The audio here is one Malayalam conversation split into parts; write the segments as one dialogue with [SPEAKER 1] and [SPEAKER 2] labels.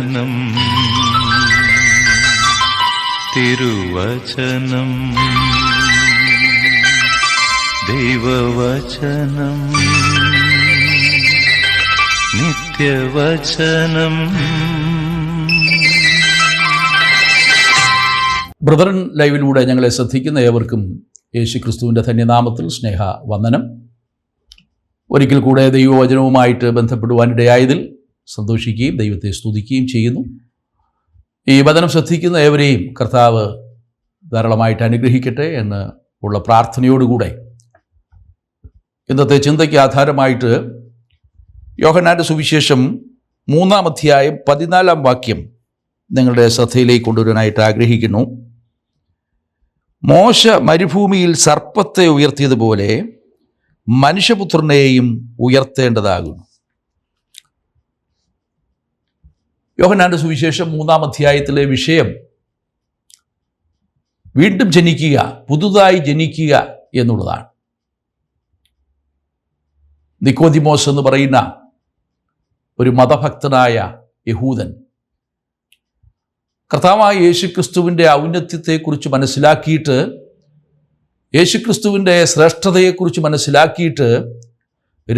[SPEAKER 1] തിരുവചനം തിരുവചനം. ദൈവവചനം. നിത്യവചനം.
[SPEAKER 2] ബ്രദറൻ ലൈവിലൂടെ ഞങ്ങളെ ശ്രദ്ധിക്കുന്ന ഏവർക്കും യേശു ക്രിസ്തുവിന്റെ ധന്യനാമത്തിൽ സ്നേഹ വന്ദനം ഒരിക്കൽ കൂടെ ദൈവവചനവുമായിട്ട് ബന്ധപ്പെടുവാനിടയായതിൽ സന്തോഷിക്കുകയും ദൈവത്തെ സ്തുതിക്കുകയും ചെയ്യുന്നു. ഈ വചനം ശ്രദ്ധിക്കുന്ന ഏവരെയും കർത്താവ് ധാരാളമായിട്ട് അനുഗ്രഹിക്കട്ടെ എന്ന് ഉള്ള പ്രാർത്ഥനയോടുകൂടെ ഇന്നത്തെ ചിന്തയ്ക്ക് ആധാരമായിട്ട് യോഹനാന്റെ സുവിശേഷം മൂന്നാം അധ്യായം പതിനാലാം വാക്യം നിങ്ങളുടെ ശ്രദ്ധയിലേക്ക് കൊണ്ടുവരാനായിട്ട് ആഗ്രഹിക്കുന്നു. മോശ മരുഭൂമിയിൽ സർപ്പത്തെ ഉയർത്തിയതുപോലെ മനുഷ്യപുത്രനെയും ഉയർത്തേണ്ടതാകുന്നു. യോഹനാന്റെ സുവിശേഷം മൂന്നാം അധ്യായത്തിലെ വിഷയം. വീണ്ടും ജനിക്കുക പുതുതായി ജനിക്കുക എന്നുള്ളതാണ്. നിക്കോതിമോസ് എന്ന് പറയുന്ന ഒരു മതഭക്തനായ യഹൂദൻ കർത്താവായ യേശുക്രിസ്തുവിന്റെ ഔന്നത്യത്തെക്കുറിച്ച് മനസ്സിലാക്കിയിട്ട് യേശുക്രിസ്തുവിന്റെ ശ്രേഷ്ഠതയെക്കുറിച്ച് മനസ്സിലാക്കിയിട്ട്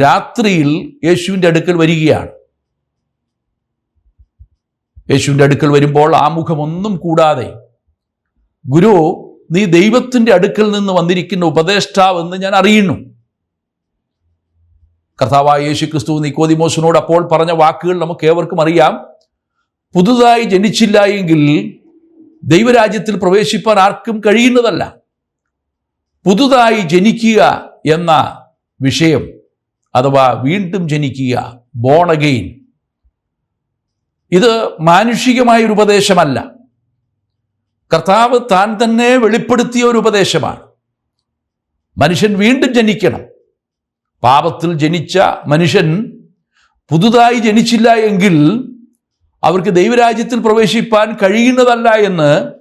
[SPEAKER 2] രാത്രിയിൽ യേശുവിന്റെ അടുക്കൽ വരികയാണ്. യേശുവിന്റെ അടുക്കൽ വരുമ്പോൾ ആമുഖമൊന്നും കൂടാതെ ഗുരു നീ ദൈവത്തിന്റെ അടുക്കൽ നിന്ന് വന്നിരിക്കുന്ന ഉപദേഷ്ടാവെന്ന് ഞാൻ അറിയുന്നു. കർത്താവായ യേശു ക്രിസ്തു നിക്കോദിമോസിനോട് അപ്പോൾ പറഞ്ഞ വാക്കുകൾ നമുക്ക് ഏവർക്കും അറിയാം. പുതുതായി ജനിച്ചില്ല എങ്കിൽ ദൈവരാജ്യത്തിൽ പ്രവേശിപ്പാൻ ആർക്കും കഴിയുന്നതല്ല. പുതുതായി ജനിക്കുക എന്ന വിഷയം അഥവാ വീണ്ടും ജനിക്കുക ബോൺ അഗെയിൻ ഇത് മാനുഷികമായ ഒരു ഉപദേശമല്ല. കർത്താവ് താൻ തന്നെ വെളിപ്പെടുത്തിയ ഒരു ഉപദേശമാണ്. മനുഷ്യൻ വീണ്ടും ജനിക്കണം. പാപത്തിൽ ജനിച്ച മനുഷ്യൻ പുതുതായി ജനിച്ചില്ല എങ്കിൽ അവർക്ക് ദൈവരാജ്യത്തിൽ പ്രവേശിപ്പാൻ കഴിയുന്നതല്ല എന്ന്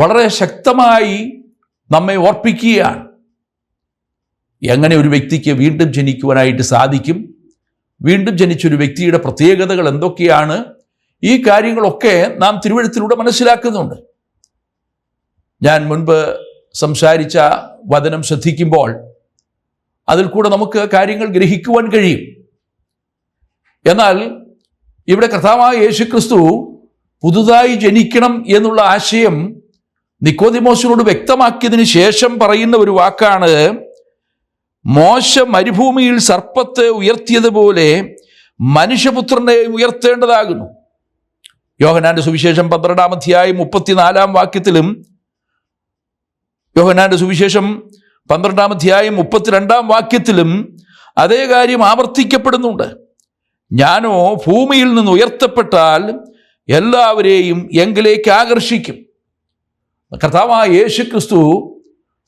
[SPEAKER 2] വളരെ ശക്തമായി നമ്മെ ഓർപ്പിക്കുകയാണ്. എങ്ങനെ ഒരു വ്യക്തിക്ക് വീണ്ടും ജനിക്കുവാനായിട്ട് സാധിക്കും? വീണ്ടും ജനിച്ചൊരു വ്യക്തിയുടെ പ്രത്യേകതകൾ എന്തൊക്കെയാണ്? ഈ കാര്യങ്ങളൊക്കെ നാം തിരുവഴുത്തിലൂടെ മനസ്സിലാക്കുന്നുണ്ട്. ഞാൻ മുൻപ് സംസാരിച്ച വചനം ശ്രദ്ധിക്കുമ്പോൾ അതിൽ കൂടെ നമുക്ക് കാര്യങ്ങൾ ഗ്രഹിക്കുവാൻ കഴിയും. എന്നാൽ ഇവിടെ കർത്താവായ യേശുക്രിസ്തു പുതുതായി ജനിക്കണം എന്നുള്ള ആശയം നിക്കോതിമോശിനോട് വ്യക്തമാക്കിയതിന് ശേഷം പറയുന്ന ഒരു വാക്കാണ് മോശ മരുഭൂമിയിൽ സർപ്പത്തെ ഉയർത്തിയതുപോലെ മനുഷ്യപുത്രനെ ഉയർത്തേണ്ടതാകുന്നു. യോഹനാന്റെ സുവിശേഷം പന്ത്രണ്ടാം അധ്യായം മുപ്പത്തിനാലാം വാക്യത്തിലും യോഹനാന്റെ സുവിശേഷം പന്ത്രണ്ടാം അധ്യായം മുപ്പത്തിരണ്ടാം വാക്യത്തിലും അതേ കാര്യം ആവർത്തിക്കപ്പെടുന്നുണ്ട്. ഞാനോ ഭൂമിയിൽ നിന്ന് ഉയർത്തപ്പെട്ടാൽ എല്ലാവരെയും എങ്കിലേക്ക് ആകർഷിക്കും. കർത്താവായ യേശു ക്രിസ്തു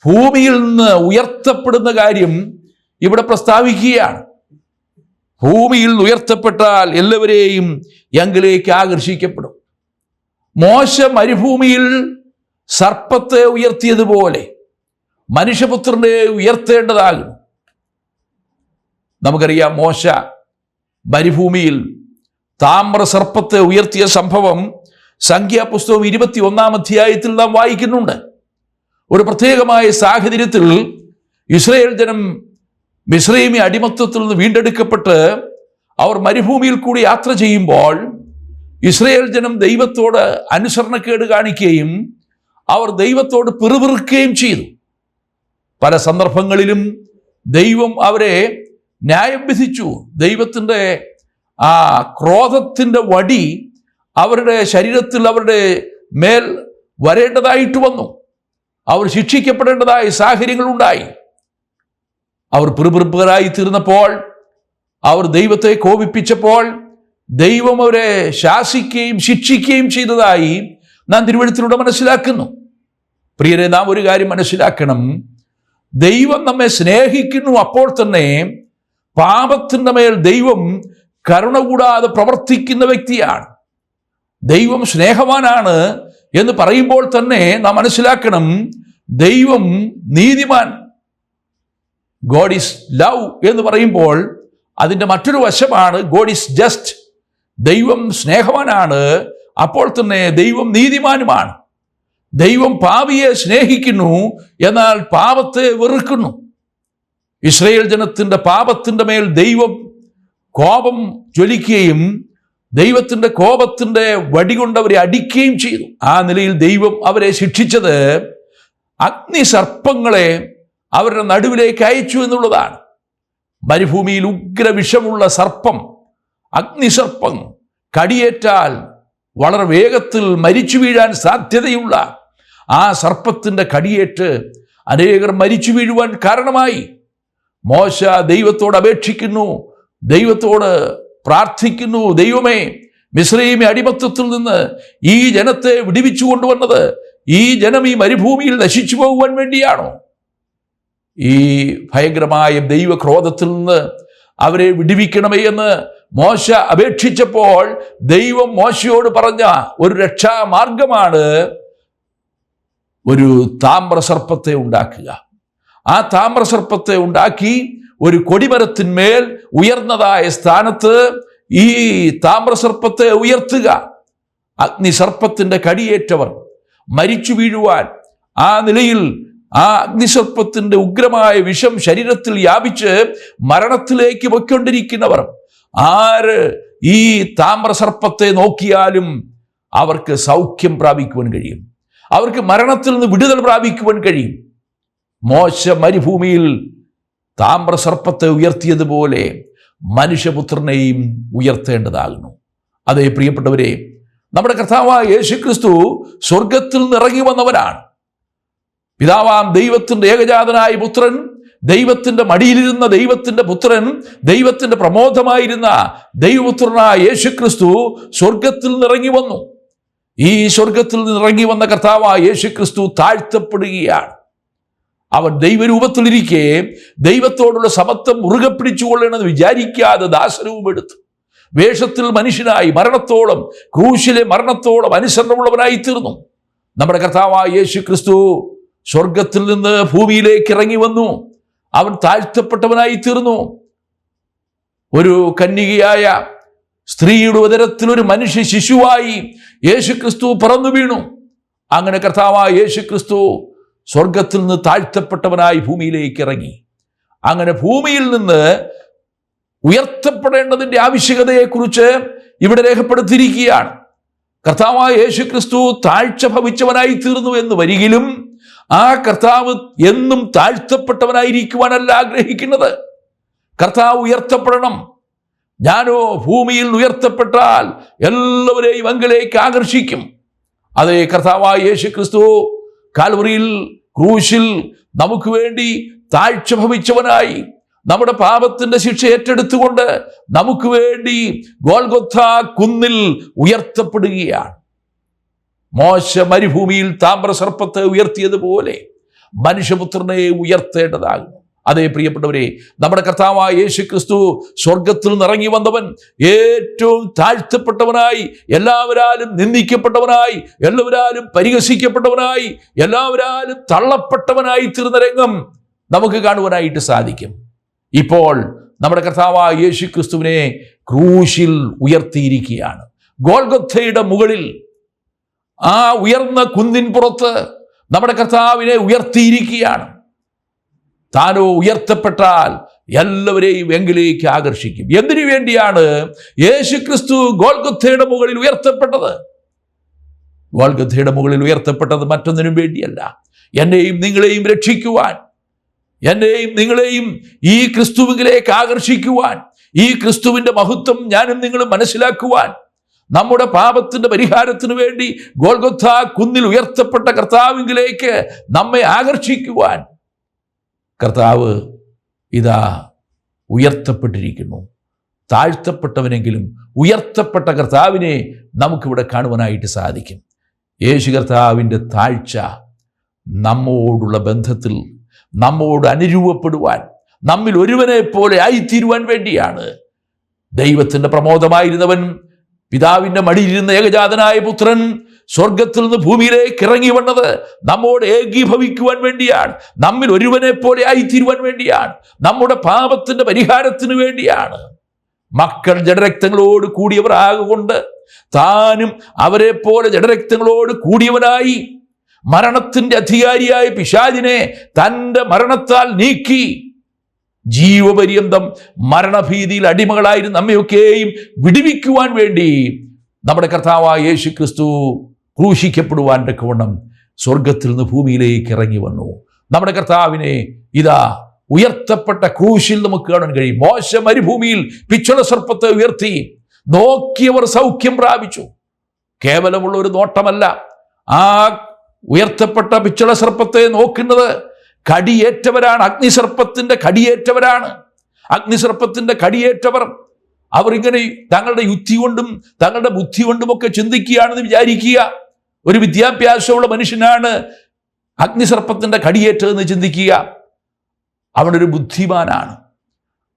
[SPEAKER 2] ഭൂമിയിൽ നിന്ന് ഉയർത്തപ്പെടുന്ന കാര്യം ഇവിടെ പ്രസ്താവിക്കുകയാണ്. ഭൂമിയിൽ ഉയർത്തപ്പെട്ടാൽ എല്ലാവരെയും എങ്കിലേക്ക് ആകർഷിക്കപ്പെടും. മോശ മരുഭൂമിയിൽ സർപ്പത്തെ ഉയർത്തിയതുപോലെ മനുഷ്യപുത്രനെ ഉയർത്തേണ്ടതാകും. നമുക്കറിയാം മോശ മരുഭൂമിയിൽ താമ്ര സർപ്പത്തെ ഉയർത്തിയ സംഭവം സംഖ്യാപുസ്തകം ഇരുപത്തി ഒന്നാം അധ്യായത്തിൽ നാം വായിക്കുന്നുണ്ട്. ഒരു പ്രത്യേകമായ സാഹചര്യത്തിൽ ഇസ്രയേൽ ജനം മിശ്രൈമി അടിമത്വത്തിൽ നിന്ന് വീണ്ടെടുക്കപ്പെട്ട് അവർ മരുഭൂമിയിൽ കൂടി യാത്ര ചെയ്യുമ്പോൾ ഇസ്രയേൽ ജനം ദൈവത്തോട് അനുസരണക്കേട് കാണിക്കുകയും അവർ ദൈവത്തോട് പിറുപിറുക്കുകയും ചെയ്തു. പല സന്ദർഭങ്ങളിലും ദൈവം അവരെ ന്യായം വിധിച്ചു. ദൈവത്തിന്റെ ആ ക്രോധത്തിന്റെ വടി അവരുടെ ശരീരത്തിൽ അവരുടെ മേൽ വരേണ്ടതായിട്ട് വന്നു. അവർ ശിക്ഷിക്കപ്പെടേണ്ടതായ സാഹചര്യങ്ങളുണ്ടായി. അവർ പിറുപിറുപ്പുകാരായി തീർന്നപ്പോൾ അവർ ദൈവത്തെ കോപിപ്പിച്ചപ്പോൾ ദൈവം അവരെ ശാസിക്കുകയും ശിക്ഷിക്കുകയും ചെയ്തതായി നാം തിരുവഴുത്തിലൂടെ മനസ്സിലാക്കുന്നു. പ്രിയരെ നാം ഒരു കാര്യം മനസ്സിലാക്കണം. ദൈവം നമ്മെ സ്നേഹിക്കുന്നു അപ്പോൾ തന്നെ പാപത്തിന്റെ മേൽ ദൈവം കരുണ കൂടാതെ പ്രവർത്തിക്കുന്ന വ്യക്തിയാണ്. ദൈവം സ്നേഹവാനാണ് എന്ന് പറയുമ്പോൾ തന്നെ നാം മനസ്സിലാക്കണം ദൈവം നീതിമാൻ. ഗോഡ് ഈസ് ലവ് എന്ന് പറയുമ്പോൾ അതിന്റെ മറ്റൊരു വശമാണ് ഗോഡ് ഈസ് ജസ്റ്റ് ദൈവം സ്നേഹവാനാണ്. അപ്പോൾ തന്നെ ദൈവം നീതിമാനുമാണ്. ദൈവം പാവിയെ സ്നേഹിക്കുന്നു എന്നാൽ പാപത്തെ വെറുക്കുന്നു. ഇസ്രയേൽ ജനത്തിന്റെ പാപത്തിന്റെ മേൽ ദൈവം കോപം ജ്വലിക്കുകയും ദൈവത്തിന്റെ കോപത്തിന്റെ വടികൊണ്ട് അവരെ അടിക്കുകയും ചെയ്തു. ആ നിലയിൽ ദൈവം അവരെ ശിക്ഷിച്ചത് അഗ്നിസർപ്പങ്ങളെ അവരുടെ നടുവിലേക്ക് അയച്ചു എന്നുള്ളതാണ്. മരുഭൂമിയിൽ ഉഗ്ര വിഷമുള്ള സർപ്പം അഗ്നിസർപ്പം കടിയേറ്റാൽ വളരെ വേഗത്തിൽ മരിച്ചു വീഴാൻ സാധ്യതയുള്ള ആ സർപ്പത്തിന്റെ കടിയേറ്റ് അനേകർ മരിച്ചു വീഴുവാൻ കാരണമായി. മോശ ദൈവത്തോട് അപേക്ഷിക്കുന്നു ദൈവത്തോട് പ്രാർത്ഥിക്കുന്നു. ദൈവമേ മിശ്രീമി അടിമത്തത്തിൽ നിന്ന് ഈ ജനത്തെ വിടിവിച്ചു കൊണ്ടുവന്നത് ഈ ജനം ഈ മരുഭൂമിയിൽ നശിച്ചു പോകുവാൻ വേണ്ടിയാണോ? ഈ ഭയങ്കരമായ ദൈവക്രോധത്തിൽ നിന്ന് അവരെ വിടിവിക്കണമേ എന്ന് മോശ അപേക്ഷിച്ചപ്പോൾ ദൈവം മോശയോട് പറഞ്ഞ ഒരു രക്ഷാമാർഗമാണ് ഒരു താമ്രസർപ്പത്തെ ഉണ്ടാക്കുക. ആ താമ്രസർപ്പത്തെ ഉണ്ടാക്കി ഒരു കൊടിമരത്തിന്മേൽ ഉയർന്നതായ സ്ഥാനത്ത് ഈ താമ്രസർപ്പത്തെ ഉയർത്തുക. അഗ്നിസർപ്പത്തിന്റെ കടിയേറ്റവർ മരിച്ചു വീഴുവാൻ ആ നിലയിൽ ആ അഗ്നിസർപ്പത്തിന്റെ ഉഗ്രമായ വിഷം ശരീരത്തിൽ വ്യാപിച്ച് മരണത്തിലേക്ക് പൊയ്ക്കൊണ്ടിരിക്കുന്നവർ. ആര് ഈ താമ്രസർപ്പത്തെ നോക്കിയാലും അവർക്ക് സൗഖ്യം പ്രാപിക്കുവാൻ കഴിയും. അവർക്ക് മരണത്തിൽ നിന്ന് വിടുതൽ പ്രാപിക്കുവാൻ കഴിയും. മോശ മരുഭൂമിയിൽ താമ്രസർപ്പത്തെ ഉയർത്തിയതുപോലെ മനുഷ്യപുത്രനെയും ഉയർത്തേണ്ടതാകുന്നു. അതേ പ്രിയപ്പെട്ടവരെ നമ്മുടെ കർത്താവായ യേശു ക്രിസ്തു സ്വർഗത്തിൽ ഇറങ്ങി വന്നവനാണ്. പിതാവാം ദൈവത്തിന്റെ ഏകജാതനായ പുത്രൻ ദൈവത്തിന്റെ മടിയിലിരുന്ന ദൈവത്തിന്റെ പുത്രൻ ദൈവത്തിന്റെ പ്രമോദമായിരുന്ന ദൈവപുത്രനായ യേശുക്രിസ്തു സ്വർഗത്തിൽ നിന്നിറങ്ങി വന്നു. ഈ സ്വർഗത്തിൽ നിന്ന് ഇറങ്ങി വന്ന കർത്താവായ യേശുക്രിസ്തു താഴ്ത്തപ്പെടുകയാണ്. അവൻ ദൈവരൂപത്തിലിരിക്കെ ദൈവത്തോടുള്ള സമത്വം മുറുകെ പിടിച്ചുകൊള്ളണമെന്ന് വിചാരിക്കാതെ ദാസരൂപമെടുത്തു വേഷത്തിൽ മനുഷ്യനായി മരണത്തോളം ക്രൂശിലെ മരണത്തോളം അനുസരണമുള്ളവനായി തീർന്നു നമ്മുടെ കർത്താവായ യേശു ക്രിസ്തു സ്വർഗത്തിൽ നിന്ന് ഭൂമിയിലേക്ക് ഇറങ്ങി വന്നു. അവൻ താഴ്ത്തപ്പെട്ടവനായി തീർന്നു. ഒരു കന്യകയായ സ്ത്രീയുടെ ഉദരത്തിൽ ഒരു മനുഷ്യ ശിശുവായി യേശു ക്രിസ്തു പറന്നു വീണു. അങ്ങനെ കർത്താവായ യേശു ക്രിസ്തു സ്വർഗത്തിൽ നിന്ന് താഴ്ത്തപ്പെട്ടവനായി ഭൂമിയിലേക്ക് ഇറങ്ങി. അങ്ങനെ ഭൂമിയിൽ നിന്ന് ഉയർത്തപ്പെടേണ്ടതിന്റെ ആവശ്യകതയെക്കുറിച്ച് ഇവിടെ രേഖപ്പെടുത്തിയിരിക്കുകയാണ്. കർത്താവായ യേശു ക്രിസ്തു താഴ്ച ഭവിച്ചവനായി തീർന്നു എന്ന് വരികിലും ആ കർത്താവ് എന്നും താഴ്ത്തപ്പെട്ടവനായിരിക്കുവാനല്ല ആഗ്രഹിക്കുന്നത്. കർത്താവ് ഉയർത്തപ്പെടണം. ഞാനോ ഭൂമിയിൽ ഉയർത്തപ്പെട്ടാൽ എല്ലാവരെയും അങ്കിലേക്ക് ആകർഷിക്കും. അതേ കർത്താവായ യേശു ക്രിസ്തു കാൽവറിയിൽ ക്രൂശിൽ നമുക്ക് വേണ്ടി താഴ്ച ഭവിച്ചവനായി നമ്മുടെ പാപത്തിന്റെ ശിക്ഷ ഏറ്റെടുത്തുകൊണ്ട് നമുക്ക് വേണ്ടി ഗോൽഗൊത്ത കുന്നിൽ ഉയർത്തപ്പെടുകയാണ്. മോശ മരുഭൂമിയിൽ താമ്രസർപ്പത്തെ ഉയർത്തിയതുപോലെ മനുഷ്യപുത്രനെ ഉയർത്തേണ്ടതാകുന്നു. അതേ പ്രിയപ്പെട്ടവരെ നമ്മുടെ കർത്താവായ യേശു ക്രിസ്തു സ്വർഗത്തിൽ നിറങ്ങി വന്നവൻ ഏറ്റവും താഴ്ത്തപ്പെട്ടവനായി എല്ലാവരാലും നിന്ദിക്കപ്പെട്ടവനായി എല്ലാവരാലും പരിഹസിക്കപ്പെട്ടവനായി എല്ലാവരാലും തള്ളപ്പെട്ടവനായി തീർന്ന രംഗം നമുക്ക് കാണുവാനായിട്ട് സാധിക്കും. ഇപ്പോൾ നമ്മുടെ കർത്താവായ യേശു ക്രിസ്തുവിനെ ക്രൂശിൽ ഉയർത്തിയിരിക്കുകയാണ്. ഗോൾഗൊത്തയുടെ മുകളിൽ ആ ഉയർന്ന കുന്നിൻ പുറത്ത് നമ്മുടെ കർത്താവിനെ ഉയർത്തിയിരിക്കുകയാണ്. താനോ ഉയർത്തപ്പെട്ടാൽ എല്ലാവരെയും എങ്കിലേക്ക് ആകർഷിക്കും. എന്തിനു വേണ്ടിയാണ് യേശു ക്രിസ്തു ഗോൽഗുദ്ധയുടെ മുകളിൽ ഉയർത്തപ്പെട്ടത്? ഗോൽഗുദ്ധയുടെ മുകളിൽ ഉയർത്തപ്പെട്ടത് മറ്റൊന്നിനും വേണ്ടിയല്ല. എന്നെയും നിങ്ങളെയും രക്ഷിക്കുവാൻ. എന്നെയും നിങ്ങളെയും ഈ ക്രിസ്തുവിലേക്ക് ആകർഷിക്കുവാൻ. ഈ ക്രിസ്തുവിന്റെ മഹത്വം ഞാനും നിങ്ങളും മനസ്സിലാക്കുവാൻ. നമ്മുടെ പാപത്തിന്റെ പരിഹാരത്തിന് വേണ്ടി ഗോൽഗൊത്ത കുന്നിൽ ഉയർത്തപ്പെട്ട കർത്താവിങ്കിലേക്ക് നമ്മെ ആകർഷിക്കുവാൻ കർത്താവ് ഇതാ ഉയർത്തപ്പെട്ടിരിക്കുന്നു. താഴ്ത്തപ്പെട്ടവനെങ്കിലും ഉയർത്തപ്പെട്ട കർത്താവിനെ നമുക്കിവിടെ കാണുവാനായിട്ട് സാധിക്കും. യേശു കർത്താവിന്റെ താഴ്ച നമ്മോടുള്ള ബന്ധത്തിൽ നമ്മോട് അനുരൂപപ്പെടുവാൻ നമ്മിൽ ഒരുവനെ പോലെ ആയിത്തീരുവാൻ വേണ്ടിയാണ് ദൈവത്തിന്റെ പ്രമോദമായിരുന്നവൻ പിതാവിന്റെ മടിയിരുന്ന ഏകജാതനായ പുത്രൻ സ്വർഗത്തിൽ നിന്ന് ഭൂമിയിലേക്ക് ഇറങ്ങി വന്നത് നമ്മോട് ഏകീഭവിക്കുവാൻ വേണ്ടിയാണ്. നമ്മിൽ ഒരുവനെ പോലെ ആയിത്തീരുവാൻ വേണ്ടിയാണ്. നമ്മുടെ പാപത്തിന്റെ പരിഹാരത്തിന് വേണ്ടിയാണ്. മക്കൾ ജഡരക്തങ്ങളോട് കൂടിയവർ ആകൊണ്ട് താനും അവരെ പോലെ ജഡരക്തങ്ങളോട് കൂടിയവനായി മരണത്തിന്റെ അധികാരിയായ പിശാചിനെ തന്റെ മരണത്താൽ നീക്കി ജീവപര്യന്തം മരണഭീതിയിൽ അടിമകളായിരുന്ന നമ്മയൊക്കെയും വിടിവിക്കുവാൻ വേണ്ടി നമ്മുടെ കർത്താവായ യേശു ക്രിസ്തു ക്രൂശിക്കപ്പെടുവാൻ തക്കവണ്ണം സ്വർഗത്തിൽ നിന്ന് ഭൂമിയിലേക്ക് ഇറങ്ങി വന്നു. നമ്മുടെ കർത്താവിനെ ഇതാ ഉയർത്തപ്പെട്ട ക്രൂശിൽ നമുക്ക് കാണാൻ കഴിയും. മോശ മരുഭൂമിയിൽ പിച്ചള സർപ്പത്തെ ഉയർത്തി നോക്കിയവർ സൗഖ്യം പ്രാപിച്ചു. കേവലമുള്ള ഒരു നോട്ടമല്ല. ആ ഉയർത്തപ്പെട്ട പിച്ചള സർപ്പത്തെ നോക്കുന്നത് കടിയേറ്റവരാണ്. അഗ്നിസർപ്പത്തിന്റെ കടിയേറ്റവരാണ്. അഗ്നിസർപ്പത്തിന്റെ കടിയേറ്റവർ. അവർ ഇങ്ങനെ തങ്ങളുടെ യുക്തി കൊണ്ടും തങ്ങളുടെ ബുദ്ധി കൊണ്ടും ഒക്കെ ചിന്തിക്കുകയാണെന്ന് വിചാരിക്കുക. ഒരു വിദ്യാഭ്യാസമുള്ള മനുഷ്യനാണ് അഗ്നിസർപ്പത്തിന്റെ കടിയേറ്റതെന്ന് ചിന്തിക്കുക. അവനൊരു ബുദ്ധിമാനാണ്.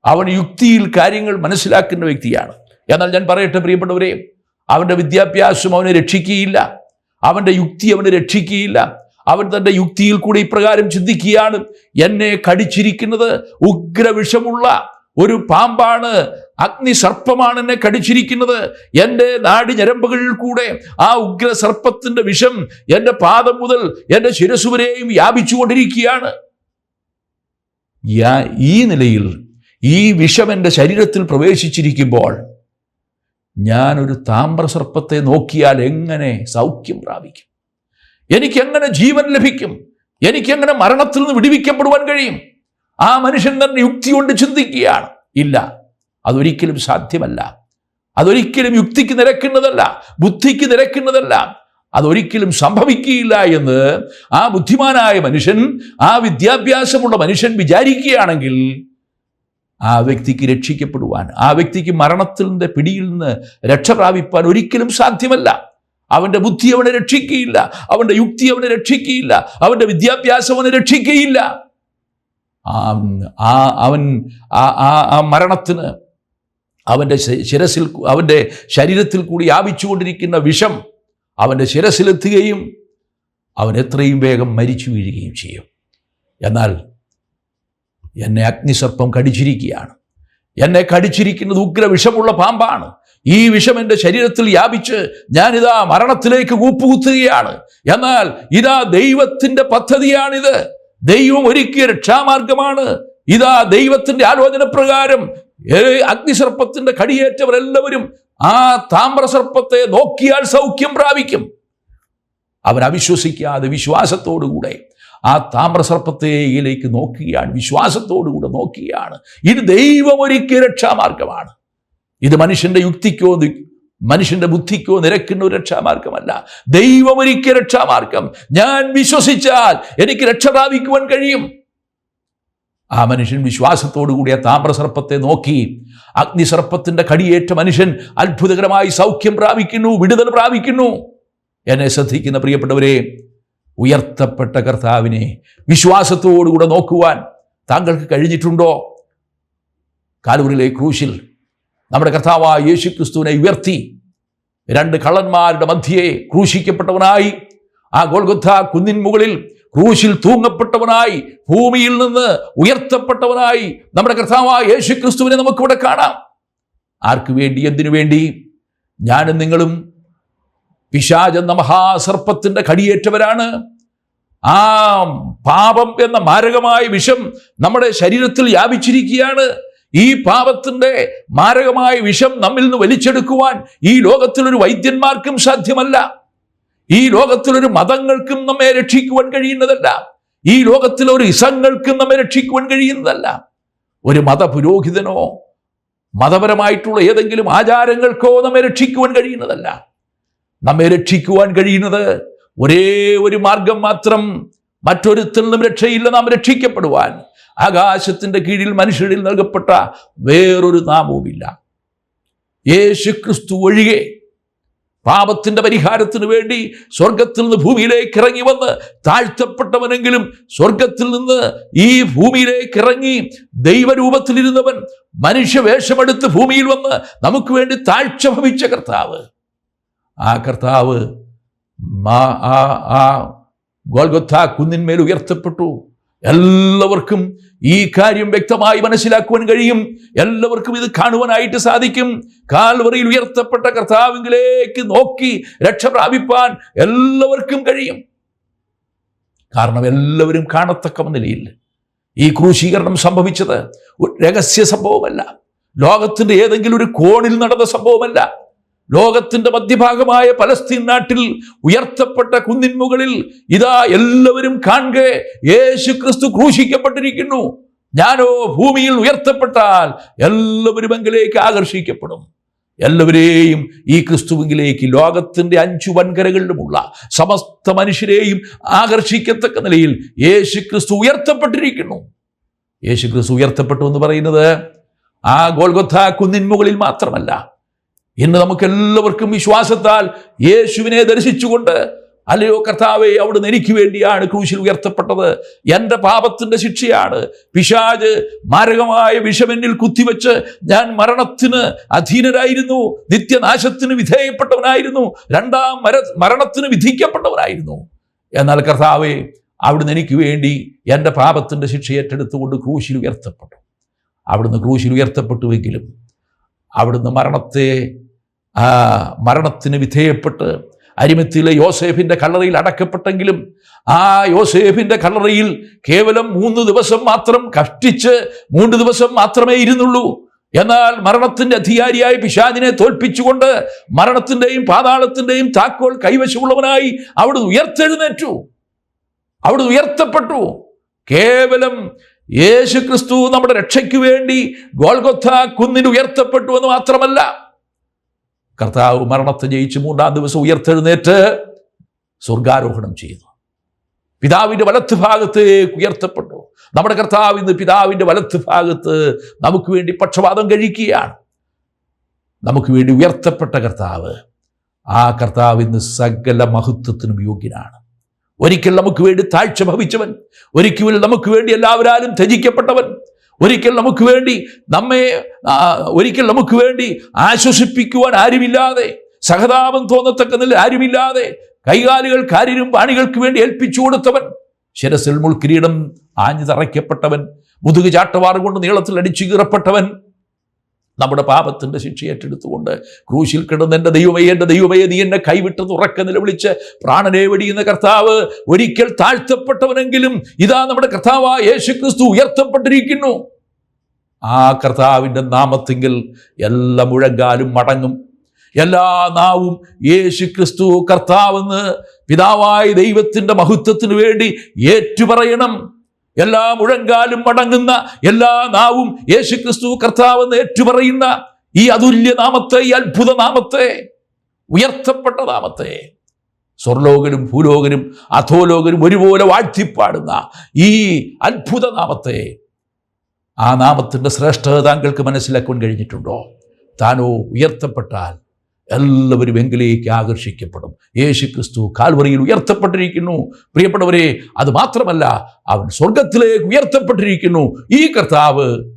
[SPEAKER 2] അവൻ യുക്തിയിൽ കാര്യങ്ങൾ മനസ്സിലാക്കുന്ന വ്യക്തിയാണ്. എന്നാൽ ഞാൻ പറയട്ടെ പ്രിയപ്പെട്ടവരെ അവന്റെ വിദ്യാഭ്യാസം അവനെ രക്ഷിക്കുകയില്ല. അവന്റെ യുക്തി അവനെ രക്ഷിക്കുകയില്ല. അവൻ തന്റെ യുക്തിയിൽ കൂടി ഇപ്രകാരം ചിന്തിക്കുകയാണ്. എന്നെ കടിച്ചിരിക്കുന്നത് ഉഗ്രവിഷമുള്ള ഒരു പാമ്പാണ്. അഗ്നി സർപ്പമാണ് എന്നെ കടിച്ചിരിക്കുന്നത്. എന്റെ നാടി ഞരമ്പുകളിൽ കൂടെ ആ ഉഗ്ര സർപ്പത്തിന്റെ വിഷം എന്റെ പാദം മുതൽ എന്റെ ശിരസുവരെയും വ്യാപിച്ചുകൊണ്ടിരിക്കുകയാണ്. ഈ നിലയിൽ ഈ വിഷം എന്റെ ശരീരത്തിൽ പ്രവേശിച്ചിരിക്കുമ്പോൾ ഞാനൊരു താമ്രസർപ്പത്തെ നോക്കിയാൽ എങ്ങനെ സൗഖ്യം പ്രാപിക്കും? എനിക്കെങ്ങനെ ജീവൻ ലഭിക്കും? എനിക്ക് എങ്ങനെ മരണത്തിൽ നിന്ന് വിടിവിക്കപ്പെടുവാൻ കഴിയും? ആ മനുഷ്യൻ തന്നെ യുക്തി കൊണ്ട് ചിന്തിക്കുകയാണ്. ഇല്ല അതൊരിക്കലും സാധ്യമല്ല. അതൊരിക്കലും യുക്തിക്ക് നിരക്കുന്നതല്ല ബുദ്ധിക്ക് നിരക്കുന്നതല്ല. അതൊരിക്കലും സംഭവിക്കുകയില്ല എന്ന് ആ ബുദ്ധിമാനായ മനുഷ്യൻ ആ വിദ്യാഭ്യാസമുള്ള മനുഷ്യൻ വിചാരിക്കുകയാണെങ്കിൽ ആ വ്യക്തിക്ക് രക്ഷിക്കപ്പെടുവാൻ ആ വ്യക്തിക്ക് മരണത്തിന്റെ പിടിയിൽ നിന്ന് രക്ഷ പ്രാപിപ്പാൻ ഒരിക്കലും സാധ്യമല്ല. അവന്റെ ബുദ്ധി അവനെ രക്ഷിക്കുകയില്ല. അവന്റെ യുക്തി അവനെ രക്ഷിക്കുകയില്ല. അവന്റെ വിദ്യാഭ്യാസം അവനെ രക്ഷിക്കുകയില്ല. ആ അവൻ ആ മരണത്തിന് അവന്റെ ശിരസിൽ അവന്റെ ശരീരത്തിൽ കൂടി വ്യാപിച്ചുകൊണ്ടിരിക്കുന്ന വിഷം അവന്റെ ശിരസിലെത്തുകയും അവൻ എത്രയും വേഗം മരിച്ചു വീഴുകയും ചെയ്യും. എന്നാൽ എന്നെ അഗ്നിസർപ്പം കടിച്ചിരിക്കുകയാണ്. എന്നെ കടിച്ചിരിക്കുന്നത് ഉഗ്ര വിഷമുള്ള പാമ്പാണ്. ഈ വിഷം എന്റെ ശരീരത്തിൽ വ്യാപിച്ച് ഞാനിതാ മരണത്തിലേക്ക് കൂപ്പുകുത്തുകയാണ്. എന്നാൽ ഇതാ ദൈവത്തിന്റെ പദ്ധതിയാണിത്. ദൈവം ഒരുക്കിയ രക്ഷാമാർഗമാണ്. ഇതാ ദൈവത്തിന്റെ ആലോചന പ്രകാരം അഗ്നിസർപ്പത്തിന്റെ കടിയേറ്റവരെല്ലാവരും ആ താമ്രസർപ്പത്തെ നോക്കിയാൽ സൗഖ്യം പ്രാപിക്കും. അവൻ അവിശ്വസിക്കാതെ വിശ്വാസത്തോടുകൂടെ ആ താമ്രസർപ്പത്തേയിലേക്ക് നോക്കുകയാണ് വിശ്വാസത്തോടുകൂടെ നോക്കുകയാണ് ഇത് ദൈവം ഒരുക്കിയ രക്ഷാമാർഗമാണ്. ഇത് മനുഷ്യന്റെ യുക്തിക്കോ മനുഷ്യന്റെ ബുദ്ധിക്കോ നിരക്കുന്ന ഒരു രക്ഷാമാർഗമല്ല. ദൈവം ഒരിക്കൽ രക്ഷാമാർഗം. ഞാൻ വിശ്വസിച്ചാൽ എനിക്ക് രക്ഷ പ്രാപിക്കുവാൻ കഴിയും. ആ മനുഷ്യൻ വിശ്വാസത്തോടുകൂടി ആ താമ്രസർപ്പത്തെ നോക്കി. അഗ്നിസർപ്പത്തിന്റെ കടിയേറ്റ മനുഷ്യൻ അത്ഭുതകരമായി സൗഖ്യം പ്രാപിക്കുന്നു വിടുതൽ പ്രാപിക്കുന്നു. എന്നെ ശ്രദ്ധിക്കുന്ന പ്രിയപ്പെട്ടവരെ ഉയർത്തപ്പെട്ട കർത്താവിനെ വിശ്വാസത്തോടുകൂടെ നോക്കുവാൻ താങ്കൾക്ക് കഴിഞ്ഞിട്ടുണ്ടോ? കാലൂരിലെ ക്രൂശിൽ നമ്മുടെ കർത്താവായ യേശു ക്രിസ്തുവിനെ ഉയർത്തി രണ്ട് കള്ളന്മാരുടെ മധ്യയെ ക്രൂശിക്കപ്പെട്ടവനായി ആ ഗോൽഗുദ്ധ കുന്നിൻ മുകളിൽ ക്രൂശിൽ തൂങ്ങപ്പെട്ടവനായി ഭൂമിയിൽ നിന്ന് ഉയർത്തപ്പെട്ടവനായി നമ്മുടെ കർത്താവായ യേശു ക്രിസ്തുവിനെ നമുക്കിവിടെ കാണാം. ആർക്കു വേണ്ടി? എന്തിനു വേണ്ടി? ഞാനും നിങ്ങളും പിശാച് എന്ന മഹാസർപ്പത്തിന്റെ കടിയേറ്റവരാണ്. ആ പാപം എന്ന മാരകമായ വിഷം നമ്മുടെ ശരീരത്തിൽ വ്യാപിച്ചിരിക്കുകയാണ്. ഈ പാപത്തിന്റെ മാരകമായ വിഷം നമ്മിൽ നിന്ന് വലിച്ചെടുക്കുവാൻ ഈ ലോകത്തിലൊരു വൈദ്യന്മാർക്കും സാധ്യമല്ല. ഈ ലോകത്തിലൊരു മതങ്ങൾക്കും നമ്മെ രക്ഷിക്കുവാൻ കഴിയുന്നതല്ല. ഈ ലോകത്തിലൊരു ഇസങ്ങൾക്കും നമ്മെ രക്ഷിക്കുവാൻ കഴിയുന്നതല്ല. ഒരു മതപുരോഹിതനോ മതപരമായിട്ടുള്ള ഏതെങ്കിലും ആചാരങ്ങൾക്കോ നമ്മെ രക്ഷിക്കുവാൻ കഴിയുന്നതല്ല. നമ്മെ രക്ഷിക്കുവാൻ കഴിയുന്നത് ഒരേ ഒരു മാർഗം മാത്രം മറ്റൊരുത്തിൽ നിന്നും രക്ഷയില്ല നാം രക്ഷിക്കപ്പെടുവാൻ. ആകാശത്തിന്റെ കീഴിൽ മനുഷ്യരിൽ നൽകപ്പെട്ട വേറൊരു നാമവുമില്ല. യേശു ക്രിസ്തു ഒഴികെ പാപത്തിന്റെ പരിഹാരത്തിന് വേണ്ടി സ്വർഗത്തിൽ നിന്ന് ഭൂമിയിലേക്ക് ഇറങ്ങി വന്ന് താഴ്ത്തപ്പെട്ടവനെങ്കിലും സ്വർഗത്തിൽ നിന്ന് ഈ ഭൂമിയിലേക്ക് ഇറങ്ങി ദൈവരൂപത്തിലിരുന്നവൻ മനുഷ്യവേഷമെടുത്ത് ഭൂമിയിൽ വന്ന് നമുക്ക് വേണ്ടി താഴ്ച ഭവിച്ച കർത്താവ്. ആ കർത്താവ് ആ ആ ഗോൽഗൊത്ത കുന്നിന്മേൽ ഉയർത്തപ്പെട്ടു. എല്ലാവർക്കും ഈ കാര്യം വ്യക്തമായി മനസ്സിലാക്കുവാൻ കഴിയും. എല്ലാവർക്കും ഇത് കാണുവാനായിട്ട് സാധിക്കും. കാൽവറിയിൽ ഉയർത്തപ്പെട്ട കർത്താവിങ്കിലേക്ക് നോക്കി രക്ഷ പ്രാപിപ്പാൻ എല്ലാവർക്കും കഴിയും. കാരണം എല്ലാവരും കാണത്തക്ക നിലയിൽ ഈ ക്രൂശീകരണം സംഭവിച്ചത് രഹസ്യ സംഭവമല്ല. ലോകത്തിന്റെ ഏതെങ്കിലും ഒരു കോണിൽ നടന്ന സംഭവമല്ല. ലോകത്തിന്റെ മധ്യഭാഗമായ പലസ്തീൻ നാട്ടിൽ ഉയർത്തപ്പെട്ട കുന്നിൻ മുകളിൽ ഇതാ എല്ലാവരും കാണുക യേശു ക്രിസ്തു ക്രൂശിക്കപ്പെട്ടിരിക്കുന്നു. ഞാനോ ഭൂമിയിൽ ഉയർത്തപ്പെട്ടാൽ എല്ലാവരും എങ്കിലേക്ക് ആകർഷിക്കപ്പെടും. എല്ലാവരെയും ഈ ക്രിസ്തുവിങ്കിലേക്ക് ലോകത്തിന്റെ അഞ്ചു വൻകരകളിലുമുള്ള സമസ്ത മനുഷ്യരെയും ആകർഷിക്കത്തക്ക നിലയിൽ യേശു ക്രിസ്തു ഉയർത്തപ്പെട്ടിരിക്കുന്നു. യേശു ക്രിസ്തു ഉയർത്തപ്പെട്ടു എന്ന് പറയുന്നത് ആ ഗോൽഗൊത്ത കുന്നിൻ മുകളിൽ മാത്രമല്ല. ഇന്ന് നമുക്ക് എല്ലാവർക്കും വിശ്വാസത്താൽ യേശുവിനെ ദർശിച്ചുകൊണ്ട് അല്ലയോ കർത്താവെ അവിടുന്ന് എനിക്ക് വേണ്ടിയാണ് ക്രൂശിൽ ഉയർത്തപ്പെട്ടത്. എന്റെ പാപത്തിന്റെ ശിക്ഷയാണ്. പിശാജ് മാരകമായ വിഷമെന്നിൽ കുത്തിവെച്ച് ഞാൻ മരണത്തിന് അധീനരായിരുന്നു. നിത്യനാശത്തിന് വിധേയപ്പെട്ടവനായിരുന്നു. രണ്ടാം മര മരണത്തിന് വിധിക്കപ്പെട്ടവനായിരുന്നു. എന്നാൽ കർത്താവെ അവിടുന്ന് എനിക്ക് വേണ്ടി എന്റെ പാപത്തിന്റെ ശിക്ഷ ഏറ്റെടുത്തുകൊണ്ട് ക്രൂശിൽ ഉയർത്തപ്പെട്ടു. അവിടുന്ന് ക്രൂശിൽ ഉയർത്തപ്പെട്ടുവെങ്കിലും അവിടുന്ന് മരണത്തെ ആ മരണത്തിന് വിധേയപ്പെട്ട് അരിമത്തിലെ യോസേഫിന്റെ കല്ലറയിൽ അടക്കപ്പെട്ടെങ്കിലും ആ യോസേഫിന്റെ കല്ലറയിൽ കേവലം മൂന്ന് ദിവസം മാത്രം കഷ്ടിച്ച് മൂന്ന് ദിവസം മാത്രമേ ഇരുന്നുള്ളൂ. എന്നാൽ മരണത്തിന്റെ അധികാരിയായ പിശാദിനെ തോൽപ്പിച്ചുകൊണ്ട് മരണത്തിന്റെയും പാതാളത്തിന്റെയും താക്കോൽ കൈവശമുള്ളവനായി അവിടെ ഉയർത്തെഴുന്നേറ്റു. അവിടെ ഉയർത്തപ്പെട്ടു. കേവലം യേശു ക്രിസ്തു നമ്മുടെ രക്ഷയ്ക്ക് വേണ്ടി ഗോൾഗൊത്ത കുന്നിന് ഉയർത്തപ്പെട്ടു എന്ന് മാത്രമല്ല കർത്താവ് മരണത്തെ ജയിച്ച് മൂന്നാം ദിവസം ഉയർത്തെഴുന്നേറ്റ് സ്വർഗാരോഹണം ചെയ്തു പിതാവിന്റെ വലത്ത് ഭാഗത്തേക്ക് ഉയർത്തപ്പെട്ടു. നമ്മുടെ കർത്താവ് ഇന്ന് പിതാവിന്റെ വലത്ത് ഭാഗത്ത് നമുക്ക് വേണ്ടി പക്ഷപാതം കഴിക്കുകയാണ്. നമുക്ക് വേണ്ടി ഉയർത്തപ്പെട്ട കർത്താവ് ആ കർത്താവ് ഇന്ന് സകല മഹത്വത്തിനും യോഗ്യനാണ്. ഒരിക്കൽ നമുക്ക് വേണ്ടി താഴ്ച ഭവിച്ചവൻ ഒരിക്കലും നമുക്ക് വേണ്ടി എല്ലാവരാലും ത്യജിക്കപ്പെട്ടവൻ ഒരിക്കൽ നമുക്ക് വേണ്ടി നമ്മെ ഒരിക്കൽ നമുക്ക് വേണ്ടി ആശ്വസിപ്പിക്കുവാൻ ആരുമില്ലാതെ സഹതാപം തോന്നത്തക്ക നില ആരുമില്ലാതെ കൈകാലുകൾ കാര്യരും പാണികൾക്ക് വേണ്ടി ഏൽപ്പിച്ചു കൊടുത്തവൻ ശിരസിൽ കിരീടം ആഞ്ഞു തറയ്ക്കപ്പെട്ടവൻ മുതുകു ചാട്ടവാറുകൊണ്ട് നീളത്തിൽ അടിച്ചു കീറപ്പെട്ടവൻ നമ്മുടെ പാപത്തിന്റെ ശിക്ഷ ഏറ്റെടുത്തുകൊണ്ട് ക്രൂശിൽ കിടന്ന് എന്റെ ദൈവമേ എന്റെ ദൈവമേ നീ എന്നെ കൈവിട്ടെന്ന് തുറക്ക നിലവിളിച്ച് പ്രാണനെ വെടിയുന്ന കർത്താവ് ഒരിക്കൽ താഴ്ത്തപ്പെട്ടവനെങ്കിലും ഇതാ നമ്മുടെ കർത്താവായ യേശു ക്രിസ്തു ഉയർത്തപ്പെട്ടിരിക്കുന്നു. ആ കർത്താവിന്റെ നാമത്തിങ്കിൽ എല്ലാ മുഴങ്കാലും മടങ്ങും. എല്ലാ നാവും യേശു ക്രിസ്തു കർത്താവെന്ന് പിതാവായ ദൈവത്തിന്റെ മഹത്വത്തിന് വേണ്ടി ഏറ്റുപറയണം. എല്ലാ മുഴങ്കാലും മടങ്ങുന്ന എല്ലാ നാവും യേശുക്രിസ്തു കർത്താവെന്ന് ഏറ്റുപറയുന്ന ഈ അതുല്യ നാമത്തെ ഈ അത്ഭുത നാമത്തെ ഉയർത്തപ്പെട്ട നാമത്തെ സ്വർലോകനും ഭൂലോകനും അധോലോകനും ഒരുപോലെ വാഴ്ത്തിപ്പാടുന്ന ഈ അത്ഭുത നാമത്തെ ആ നാമത്തിന്റെ ശ്രേഷ്ഠത താങ്കൾക്ക് മനസ്സിലാക്കുവാൻ കഴിഞ്ഞിട്ടുണ്ടോ? താനോ ഉയർത്തപ്പെട്ടാൽ എല്ലാവരും എങ്കിലേക്ക് ആകർഷിക്കപ്പെടും. യേശു ക്രിസ്തു കാൽവറിയിൽ ഉയർത്തപ്പെട്ടിരിക്കുന്നു. പ്രിയപ്പെട്ടവരെ അത് മാത്രമല്ല അവൻ സ്വർഗത്തിലേക്ക് ഉയർത്തപ്പെട്ടിരിക്കുന്നു. ഈ കർത്താവ്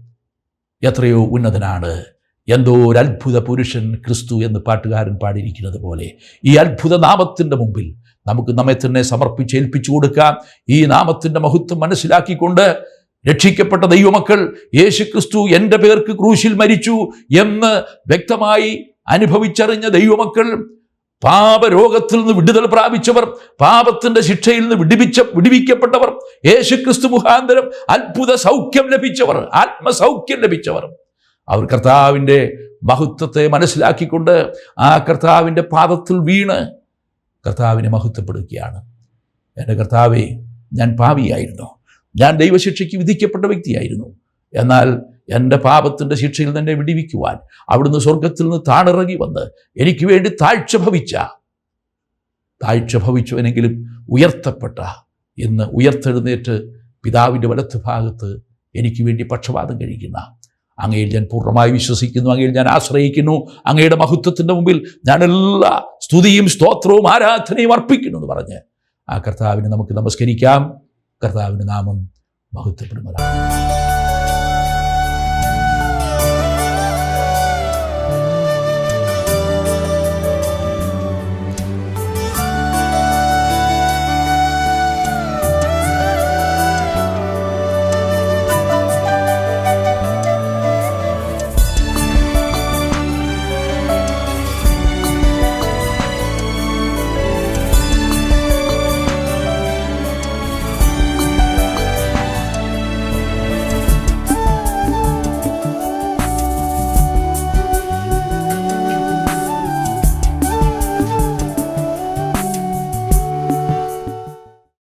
[SPEAKER 2] എത്രയോ ഉന്നതനാണ്. എന്തോ ഒരു അത്ഭുത പുരുഷൻ ക്രിസ്തു എന്ന് പാട്ടുകാരൻ പാടിയിരിക്കുന്നത് പോലെ. ഈ അത്ഭുത നാമത്തിന്റെ മുമ്പിൽ നമുക്ക് നമ്മെ തന്നെ സമർപ്പിച്ച് ഏൽപ്പിച്ചു കൊടുക്കാം. ഈ നാമത്തിന്റെ മഹത്വം മനസ്സിലാക്കിക്കൊണ്ട് രക്ഷിക്കപ്പെട്ട ദൈവമക്കൾ യേശു ക്രിസ്തു എന്റെ പേർക്ക് ക്രൂശിൽ മരിച്ചു എന്ന് വ്യക്തമായി അനുഭവിച്ചറിഞ്ഞ ദൈവമക്കൾ പാപരോഗത്തിൽ നിന്ന് വിടുതൽ പ്രാപിച്ചവർ പാപത്തിന്റെ ശിക്ഷയിൽ നിന്ന് വിടിപ്പിച്ച വിടിവിക്കപ്പെട്ടവർ യേശുക്രിസ്തു മുഖാന്തരം അത്ഭുത സൗഖ്യം ലഭിച്ചവർ ആത്മസൗഖ്യം ലഭിച്ചവർ. അവർ കർത്താവിന്റെ മഹത്വത്തെ മനസ്സിലാക്കിക്കൊണ്ട് ആ കർത്താവിന്റെ പാദത്തിൽ വീണ് കർത്താവിനെ മഹത്വപ്പെടുകയാണ്. എന്റെ കർത്താവെ ഞാൻ പാവിയായിരുന്നു ഞാൻ ദൈവശിക്ഷയ്ക്ക് വിധിക്കപ്പെട്ട വ്യക്തിയായിരുന്നു. എന്നാൽ എന്റെ പാപത്തിന്റെ ശിക്ഷയിൽ തന്നെ വിടിവിക്കുവാൻ അവിടുന്ന് സ്വർഗത്തിൽ നിന്ന് താണിറങ്ങി വന്ന് എനിക്ക് വേണ്ടി താഴ്ച ഭവിച്ച താഴ്ച ഭവിച്ചവനെങ്കിലും ഉയർത്തപ്പെട്ട ഇന്ന് ഉയർത്തെഴുന്നേറ്റ് പിതാവിന്റെ വലത്ത് ഭാഗത്ത് എനിക്ക് വേണ്ടി പക്ഷപാതം കഴിക്കുന്ന. അങ്ങയിൽ ഞാൻ പൂർണമായി വിശ്വസിക്കുന്നു അങ്ങയിൽ ഞാൻ ആശ്രയിക്കുന്നു അങ്ങയുടെ മഹത്വത്തിന്റെ മുമ്പിൽ ഞാൻ എല്ലാ സ്തുതിയും സ്തോത്രവും ആരാധനയും അർപ്പിക്കുന്നു എന്ന് പറഞ്ഞ് ആ കർത്താവിനെ നമുക്ക് നമസ്കരിക്കാം. കർത്താവിന്റെ നാമം മഹത്വപ്പെടുന്നതാണ്